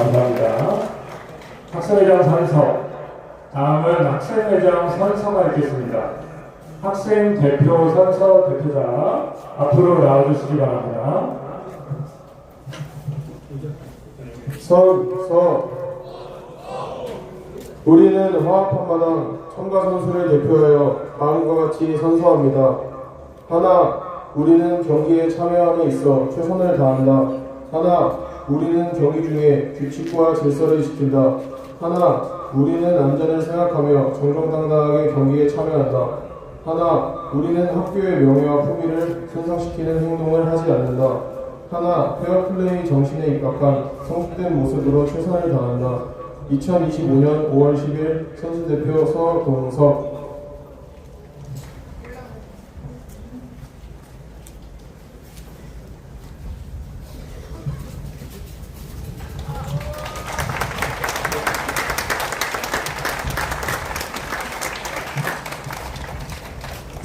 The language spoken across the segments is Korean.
감사합니다. 학생회장 선서. 다음은 학생회장 선서가 있겠습니다. 학생 대표 선서 대표자 앞으로 나와주시기 바랍니다. 선, 서. 우리는 화합한마당 첨가 선수를 대표하여 다음과 같이 선서합니다. 하나, 우리는 경기에 참여함에 있어 최선을 다한다. 하나, 우리는 경기 중에 규칙과 질서를 지킨다. 하나, 우리는 안전을 생각하며 정정당당하게 경기에 참여한다. 하나, 우리는 학교의 명예와 품위를 손상시키는 행동을 하지 않는다. 하나, 페어플레이 정신에 입각한 성숙된 모습으로 최선을 다한다. 2025년 5월 10일 선수대표 서동석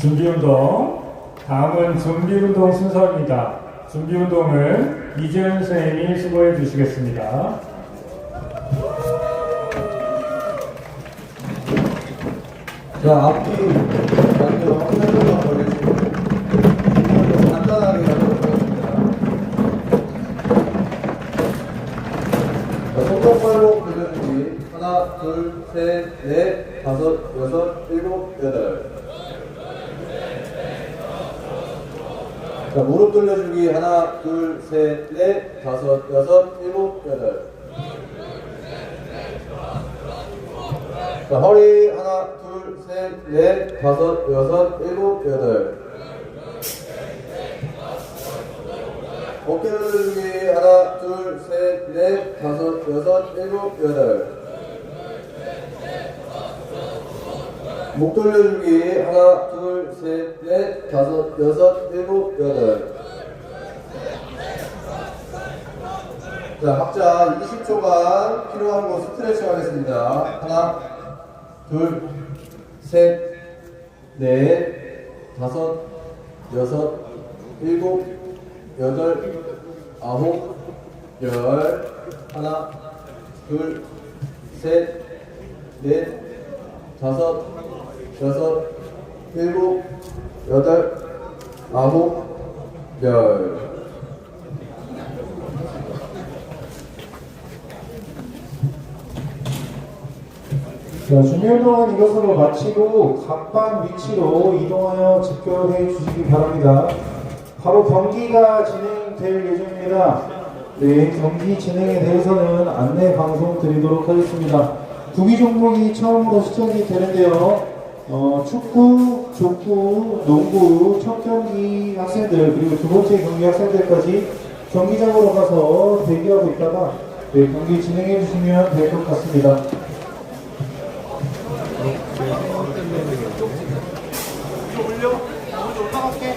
준비운동. 다음은 준비운동 순서입니다. 준비운동을 이재훈 선생님이 수고해 주시겠습니다. 자, 앞뒤 살짝만 벌려주고 이걸로 간단하게 하도록 하겠습니다. 자, 손 똑바로 돌려주기 하나, 둘, 셋, 넷, 다섯, 여섯, 일곱, 여덟 자, 무릎 돌려주기 하나, 둘, 셋, 넷, 다섯, 여섯, 일곱, 여덟 자, 허리 하나, 둘, 셋, 넷, 다섯, 여섯, 일곱, 여덟. 어깨 돌려주기 하나, 둘, 셋, 넷, 다섯, 여섯, 일곱, 여덟. 목 돌려주기 하나, 둘, 셋, 넷, 다섯, 여섯, 일곱, 여덟. 자, 각자 20초간 필요한 곳 스트레칭 하겠습니다. 하나, 둘, 셋, 넷, 다섯, 여섯, 일곱, 여덟, 아홉, 열, 하나, 둘, 셋, 넷, 다섯, 여섯, 일곱, 여덟, 아홉, 열. 자, 준비운동은 이것으로 마치고 각방 위치로 이동하여 집결해 주시기 바랍니다. 바로 경기가 진행될 예정입니다. 네, 경기 진행에 대해서는 안내 방송 드리도록 하겠습니다. 구기 종목이 처음으로 시작이 되는데요. 어, 축구, 족구, 농구, 첫 경기 학생들 그리고 두 번째 경기 학생들까지 경기장으로 가서 대기하고 있다가 네, 경기 진행해 주시면 될 것 같습니다. 네, 네. 네, 올려, 올라갈게.